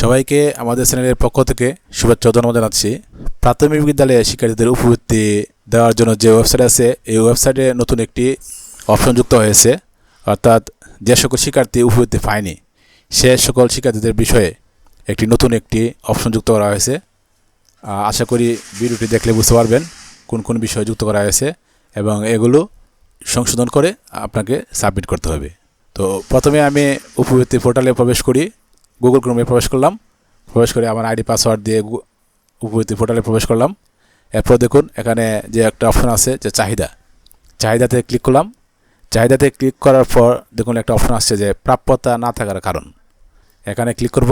সবাইকে আমাদের চ্যানেলের পক্ষ থেকে শুভেচ্ছা ধন্যবাদ জানাচ্ছি। প্রাথমিক বিদ্যালয়ে শিক্ষার্থীদের উপবৃত্তি দেওয়ার জন্য যে ওয়েবসাইট আছে, এই ওয়েবসাইটে নতুন একটি অপশন যুক্ত হয়েছে। অর্থাৎ যে সকল শিক্ষার্থী উপবৃত্তি পায়নি, সে সকল শিক্ষার্থীদের বিষয়ে একটি নতুন একটি অপশন যুক্ত করা হয়েছে। আশা করি ভিডিওটি দেখলে বুঝতে পারবেন কোন কোন বিষয় যুক্ত করা হয়েছে এবং এগুলো সংশোধন করে আপনাকে সাবমিট করতে হবে। তো প্রথমে আমি উপবৃত্তি পোর্টালে প্রবেশ করি। গুগল ক্রোমে প্রবেশ করলাম। প্রবেশ করে আমার আইডি পাসওয়ার্ড দিয়ে উপবৃত্তি পোর্টালে প্রবেশ করলাম। এরপর দেখুন, এখানে যে একটা অপশন আছে যে চাহিদা। চাহিদাতে ক্লিক করলাম। চাহিদাতে ক্লিক করার পর দেখুন একটা অপশন আসছে যে প্রাপ্যতা না থাকার কারণ। এখানে ক্লিক করব।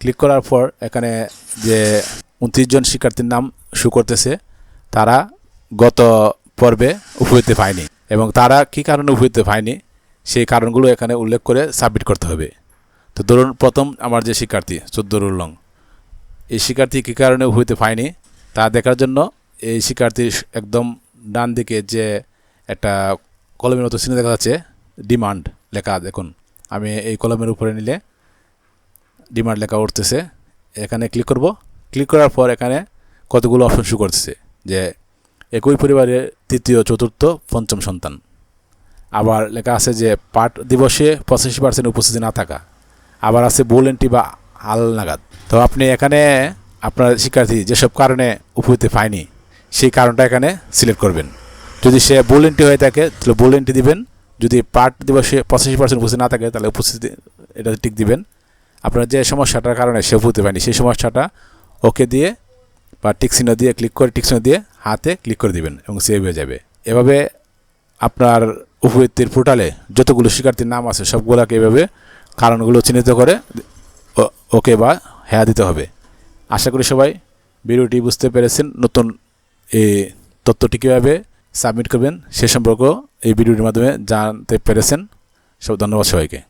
ক্লিক করার পর এখানে যে উনত্রিশ জন শিক্ষার্থীর নাম শু করতেছে, তারা গত পর্বে উপবৃত্তি পায়নি এবং তারা কী কারণে উপবৃত্তি পায়নি? সেই কারণগুলো এখানে উল্লেখ করে সাবমিট করতে হবে। তো ধরুন প্রথম আমার যে শিক্ষার্থী চোদ্দোর উল্লং এই শিক্ষার্থী কী কারণে উপবৃত্তি পায়নি? তা দেখার জন্য এই শিক্ষার্থীর একদম ডান দিকে যে একটা কলমের মতো চিহ্ন দেখা যাচ্ছে, ডিমান্ড লেখা দেখুন। আমি এই কলমের উপরে নিলে ডিমান্ড লেখা উঠতেছে। এখানে ক্লিক করব। ক্লিক করার পর এখানে কতগুলো অপশন শু করতেছে, যে একই পরিবারের তৃতীয়, চতুর্থ, পঞ্চম সন্তান। আবার লেখা আছে যে পাঠ দিবসে পঁচাশি পার্সেন্ট উপস্থিতি না থাকা। আবার আছে বোল এন্ট্রি বা হাল নাগাদ তো আপনি এখানে আপনার শিক্ষার্থী যেসব কারণে উপস্থিতি পায়নি সেই কারণটা এখানে সিলেক্ট করবেন। যদি সে বোল এন্ট্রি হয়ে থাকে, তাহলে বোল এন্ট্রি দিবেন। যদি পাঠ দিবসে পঁচাশি পার্সেন্ট উপস্থিত না থাকে, তাহলে উপস্থিতি, এটা টিক দিবেন। আপনার যে সমস্যাটার কারণে সে উপস্থিতি পায়নি সেই সমস্যাটা ওকে দিয়ে বা টিক চিহ্ন দিয়ে ক্লিক করে, টিক চিহ্ন দিয়ে হাতে ক্লিক করে দিবেন এবং সেভ হয়ে যাবে। এভাবে আপনার উপবৃত্তির পোর্টালে যতগুলো শিক্ষার্থীর নাম আছে, সবগুলোকে এভাবে কারণগুলো চিহ্নিত করে ওকে বা হ্যাঁ দিতে হবে। আশা করি সবাই ভিডিওটি বুঝতে পেরেছেন নতুন এই তথ্যটি কীভাবে সাবমিট করবেন সে সম্পর্ক এই ভিডিওটির মাধ্যমে জানতে পেরেছেন। সব ধন্যবাদ সবাইকে।